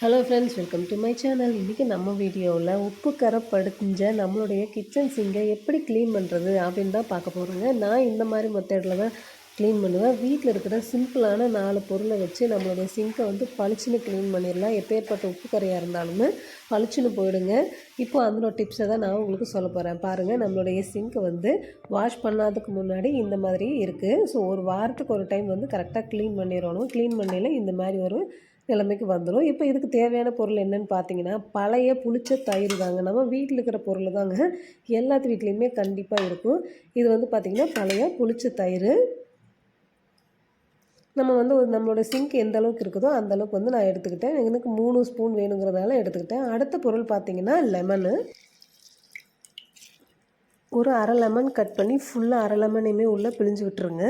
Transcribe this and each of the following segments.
Hello friends welcome to my channel இன்றைக்கி நம்ம வீடியோவில் உப்பு கரை படிஞ்ச நம்மளுடைய கிச்சன் சிங்கை எப்படி க்ளீன் பண்ணுறது அப்படின்னு தான் பார்க்க போகிறோங்க நான் இந்த மாதிரி மெத்தடில் தான் க்ளீன் பண்ணுவேன். வீட்டில் இருக்கிற சிம்பிளான நாலு பொருளை வச்சு நம்மளுடைய சிங்கை வந்து பளிச்சுன்னு க்ளீன் பண்ணிடலாம். எப்பேற்பட்ட உப்பு கரையாக இருந்தாலுமே பளிச்சுன்னு போயிடுங்க. இப்போ அதனோட டிப்ஸை தான் நான் உங்களுக்கு சொல்ல போகிறேன் பாருங்கள் நம்மளுடைய சிங்கை வந்து வாஷ் பண்ணாததுக்கு முன்னாடி இந்த மாதிரி இருக்குது ஸோ ஒரு வாரத்துக்கு ஒரு டைம் வந்து கரெக்டாக க்ளீன் பண்ணிடணும். க்ளீன் பண்ணையில் இந்த மாதிரி ஒரு நிலைமைக்கு வந்துடும் இப்போ இதுக்கு தேவையான பொருள் என்னென்னு பார்த்தீங்கன்னா பழைய புளிச்ச தயிர் தாங்க. நம்ம வீட்டில் இருக்கிற பொருள் தாங்க. எல்லாத்து வீட்லேயுமே கண்டிப்பாக இருக்கும். இது வந்து பார்த்திங்கன்னா பழைய புளிச்ச தயிர். நம்ம வந்து ஒரு நம்மளோட சிங்க் எந்த அளவுக்கு இருக்குதோ அந்த அளவுக்கு வந்து நான் எடுத்துக்கிட்டேன். எனக்கு மூணு ஸ்பூன் வேணுங்கிறதால எடுத்துக்கிட்டேன். அடுத்த பொருள் பார்த்திங்கன்னா லெமனு ஒரு அரை லெமன் கட் பண்ணி ஃபுல்லாக அரை லெமனையுமே உள்ளே பிழிஞ்சு விட்டுருங்க.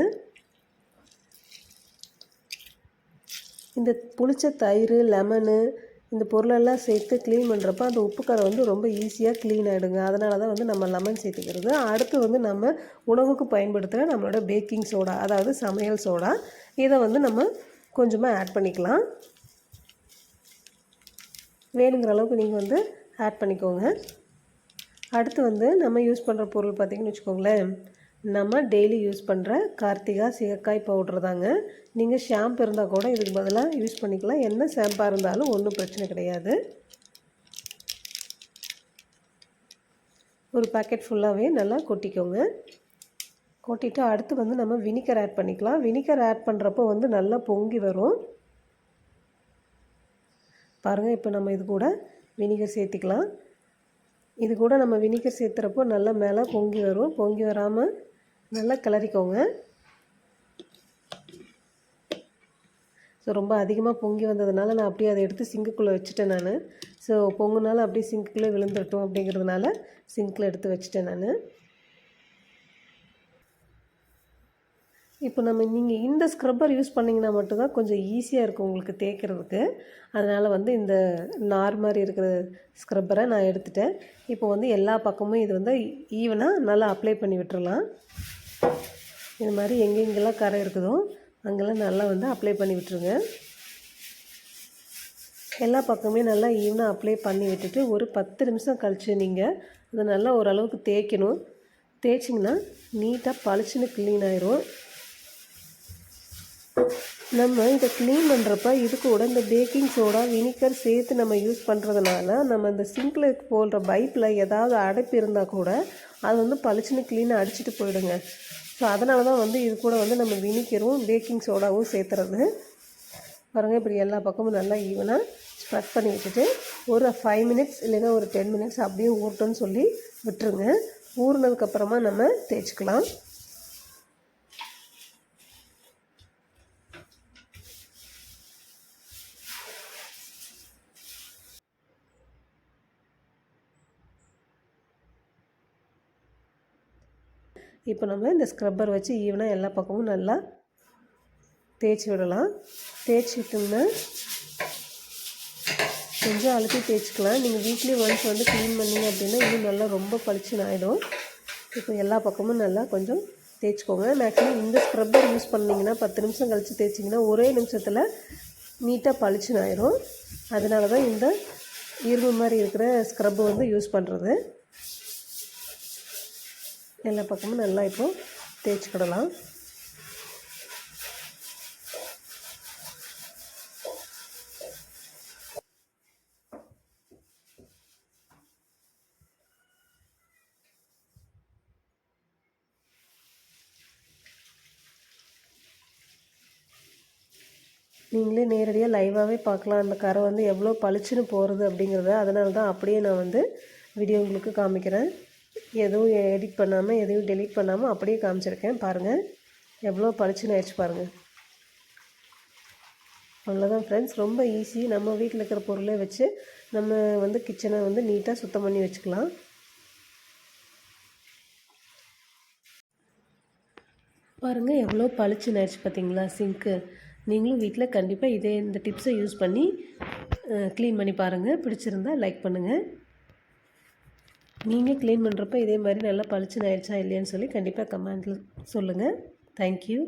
இந்த புளிச்ச தயிர் லெமனு இந்த பொருளெல்லாம் சேர்த்து க்ளீன் பண்ணுறப்ப அந்த உப்பு கரை வந்து ரொம்ப ஈஸியாக க்ளீன் ஆகிடுங்க அதனால தான் வந்து நம்ம லெமன் சேர்த்துக்கிறது. அடுத்து வந்து நம்ம உணவுக்கு பயன்படுத்துகிற நம்மளோட பேக்கிங் சோடா அதாவது சமையல் சோடா இதை வந்து நம்ம கொஞ்சமாக ஆட் பண்ணிக்கலாம். வேணுங்கிற அளவுக்கு நீங்கள் வந்து ஆட் பண்ணிக்கோங்க. அடுத்து வந்து நம்ம யூஸ் பண்ணுற பொருள் பார்த்திங்கன்னு வச்சுக்கோங்களேன். நம்ம டெய்லி யூஸ் பண்ணுற கார்த்திகா சிகக்காய் பவுட்ரு தாங்க. நீங்கள் ஷாம்பு இருந்தால் கூட இதுக்கு பதிலாக யூஸ் பண்ணிக்கலாம். என்ன ஷாம்பாக இருந்தாலும் ஒன்றும் பிரச்சனை கிடையாது. ஒரு பேக்கெட் ஃபுல்லாகவே நல்லா கொட்டிக்கோங்க. கொட்டிட்டு அடுத்து வந்து நம்ம வினிகர் ஆட் பண்ணிக்கலாம். வினிகர் ஆட் பண்ணுறப்போ வந்து நல்லா பொங்கி வரும். பாருங்கள் இப்போ நம்ம இது கூட வினிகர் சேர்த்திக்கலாம். இது கூட நம்ம வினிகர் சேர்த்துறப்போ நல்லா மேலே பொங்கி வரும். பொங்கி வராமல் நல்லா கிளறிக்கோங்க. ஸோ ரொம்ப அதிகமாக பொங்கி வந்ததுனால நான் அப்படியே அதை எடுத்து சிங்குக்குள்ளே வச்சுட்டேன் நான். ஸோ பொங்குனால அப்படியே சிங்குக்குள்ளே விழுந்துட்டோம் அப்படிங்கிறதுனால சிங்கில் எடுத்து வச்சுட்டேன் நான். இப்போ நம்ம நீங்கள் இந்த ஸ்க்ரப்பர் யூஸ் பண்ணிங்கன்னா மட்டும்தான் கொஞ்சம் ஈஸியாக இருக்கும் உங்களுக்கு தேய்க்கிறதுக்கு. அதனால் வந்து இந்த நார் மாதிரி இருக்கிற ஸ்க்ரப்பரை நான் எடுத்துட்டேன். இப்போ வந்து எல்லா பக்கமும் இது வந்து ஈவனாக நல்லா அப்ளை பண்ணி விட்டுறலாம். இது மாதிரி எங்கெங்கெல்லாம் கரை இருக்குதோ அங்கெல்லாம் நல்லா வந்து அப்ளை பண்ணி விட்டுருங்க. எல்லா பக்கமே நல்லா ஈவனாக அப்ளை பண்ணி விட்டுட்டு ஒரு பத்து நிமிஷம் கழித்து நீங்கள் அதை நல்லா ஓரளவுக்கு தேய்க்கணும். தேய்ச்சிங்கன்னா நீட்டாக பளிச்சுன்னு க்ளீன் ஆயிரும். நம்ம இதை க்ளீன் பண்ணுறப்ப இது கூட இந்த பேக்கிங் சோடா வினிகர் சேர்த்து நம்ம யூஸ் பண்ணுறதுனால நம்ம இந்த சிங்கில் போடுற பைப்பில் ஏதாவது அடைப்பு இருந்தால் கூட அது வந்து பளிச்சுன்னு க்ளீனாக அடிச்சுட்டு போயிடுங்க. ஸோ அதனால தான் வந்து இது கூட வந்து நம்ம வினிக்கரும் பேக்கிங் சோடாவும் சேர்த்துறது. பாருங்கள் இப்படி எல்லா பக்கமும் நல்லா ஈவனாக ஸ்ப்ரெட் பண்ணி விட்டுட்டு ஒரு ஃபைவ் மினிட்ஸ் இல்லைன்னா ஒரு டென் மினிட்ஸ் அப்படியே ஊறட்டும்னு சொல்லி விட்டுருங்க. ஊறினதுக்கப்புறமா நம்ம தேய்ச்சிக்கலாம். இப்போ நம்ம இந்த ஸ்க்ரப்பர் வச்சு ஈவனாக எல்லா பக்கமும் நல்லா தேய்ச்சி விடலாம். தேய்ச்சிட்டோம்னா கொஞ்சம் அழுத்தி தேய்ச்சிக்கலாம். நீங்கள் வீக்லி ஒன்ஸ் வந்து க்ளீன் பண்ணிங்க அப்படின்னா இன்னும் நல்லா ரொம்ப பளிச்சுன்னு ஆகிடும் இப்போ எல்லா பக்கமும் நல்லா கொஞ்சம் தேய்ச்சிக்கோங்க. மேக்ஸிமம் இந்த ஸ்க்ரப்பர் யூஸ் பண்ணிங்கன்னா பத்து நிமிஷம் கழித்து தேய்ச்சிங்கன்னா ஒரே நிமிஷத்தில் நீட்டாக பளிச்சுன்னு ஆயிரும். அதனால தான் இந்த இரும்பு மாதிரி இருக்கிற ஸ்க்ரப்பு வந்து யூஸ் பண்ணுறது எல்லா பக்கமும் நல்லா இப்போது தேய்ச்சிக்கிடலாம். நீங்களே நேரடியாக லைவாகவே பார்க்கலாம். அந்த கரை வந்து எவ்வளோ பளிச்சுன்னு போகிறது அப்படிங்கிறத அதனால தான் அப்படியே நான் வந்து வீடியோ உங்களுக்கு காமிக்கிறேன். எதுவும் எடிட் பண்ணாமல் எதையும் டெலீட் பண்ணாமல் அப்படியே காமிச்சிருக்கேன். பாருங்கள் எவ்வளோ பளிச்சுன்னு ஆயிடுச்சு பாருங்கள் அவ்வளோதான் ஃப்ரெண்ட்ஸ் ரொம்ப ஈஸி நம்ம வீட்டில் இருக்கிற பொருளை வச்சு நம்ம வந்து கிச்சனை வந்து நீட்டாக சுத்தம் பண்ணி வச்சுக்கலாம். பாருங்கள் எவ்வளோ பளிச்சுன்னு ஆயிடுச்சு பார்த்தீங்களா சிங்க்கு நீங்களும் வீட்டில் கண்டிப்பாக இதே இந்த டிப்ஸை யூஸ் பண்ணி க்ளீன் பண்ணி பாருங்கள் பிடிச்சிருந்தா லைக் பண்ணுங்கள் நீங்கள் க்ளீன் பண்ணுறப்ப இதே மாதிரி நல்லா பளிச்சுன்னு ஆயிடுச்சா இல்லையான்னு சொல்லி கண்டிப்பாக கமெண்டில் சொல்லுங்கள் தேங்க்யூ